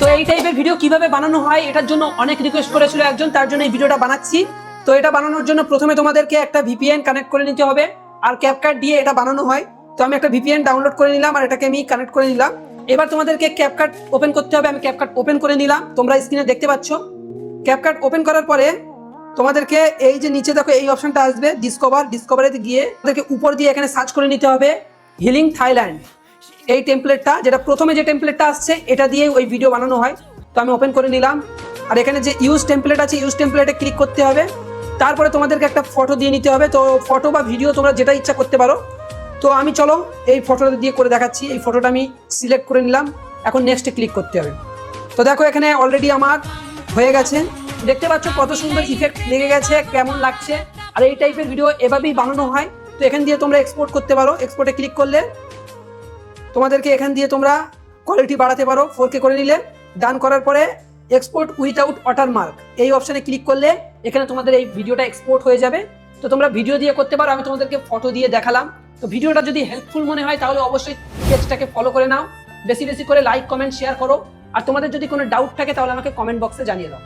তো এই টাইপের ভিডিও কীভাবে বানানো হয়, এটার জন্য অনেক রিকোয়েস্ট করেছিল একজন, তার জন্য এই ভিডিওটা বানাচ্ছি। তো এটা বানানোর জন্য প্রথমে তোমাদেরকে একটা ভিপিএন কানেক্ট করে নিতে হবে, আর ক্যাপকাট দিয়ে এটা বানানো হয়। তো আমি একটা ভিপিএন ডাউনলোড করে নিলাম, আর এটাকে আমি কানেক্ট করে নিলাম। এবার তোমাদেরকে ক্যাপকাট ওপেন করতে হবে, আমি ক্যাপকাট ওপেন করে নিলাম। তোমরা স্ক্রিনে দেখতে পাচ্ছ। ক্যাপকাট ওপেন করার পরে তোমাদেরকে এই যে নিচে দেখো এই অপশনটা আসবে ডিসকভার ডিসকভারিতে গিয়ে তোমাদেরকে উপর দিয়ে এখানে সার্চ করে নিতে হবে হিলিং থাইল্যান্ড এই টেমপ্লেটটা যেটা প্রথমে যে টেমপ্লেটটা আসছে, এটা দিয়ে ওই ভিডিও বানানো হয়। তো আমি ওপেন করে নিলাম। আর এখানে যে ইউজ টেমপ্লেট আছে ইউজ টেমপ্লেটে ক্লিক করতে হবে। তারপরে তোমাদেরকে একটা ফটো দিয়ে নিতে হবে। তো ফটো বা ভিডিও তোমরা যেটা ইচ্ছা করতে পারো। তো আমি চলো এই ফটোটা দিয়ে করে দেখাচ্ছি। এই ফটোটা আমি সিলেক্ট করে নিলাম। এখন নেক্সটে ক্লিক করতে হবে। তো দেখো এখানে অলরেডি আমার হয়ে গেছে। দেখতে পাচ্ছ কত সুন্দর ইফেক্ট লেগে গেছে, কেমন লাগছে? আর এই টাইপের ভিডিও এভাবেই বানানো হয়। তো এখান দিয়ে তোমরা এক্সপোর্ট করতে পারো। এক্সপোর্টে ক্লিক করলে তোমাদেরকে এখান দিয়ে তোমরা কোয়ালিটি বাড়াতে পারো ফোর কে করে নিলে। ডান করার পরে এক্সপোর্ট উইথাউট ওয়াটারমার্ক এই অপশানে ক্লিক করলে এখানে তোমাদের এই ভিডিওটা এক্সপোর্ট হয়ে যাবে। তো তোমরা ভিডিও দিয়ে করতে পারো, আমি তোমাদেরকে ফটো দিয়ে দেখালাম। তো ভিডিওটা যদি হেল্পফুল মনে হয়, তাহলে অবশ্যই পেজটাকে ফলো করে নাও। বেশি বেশি করে লাইক কমেন্ট শেয়ার করো। আর তোমাদের যদি কোনো ডাউট থাকে, তাহলে আমাকে কমেন্ট বক্সে জানিয়ে দাও।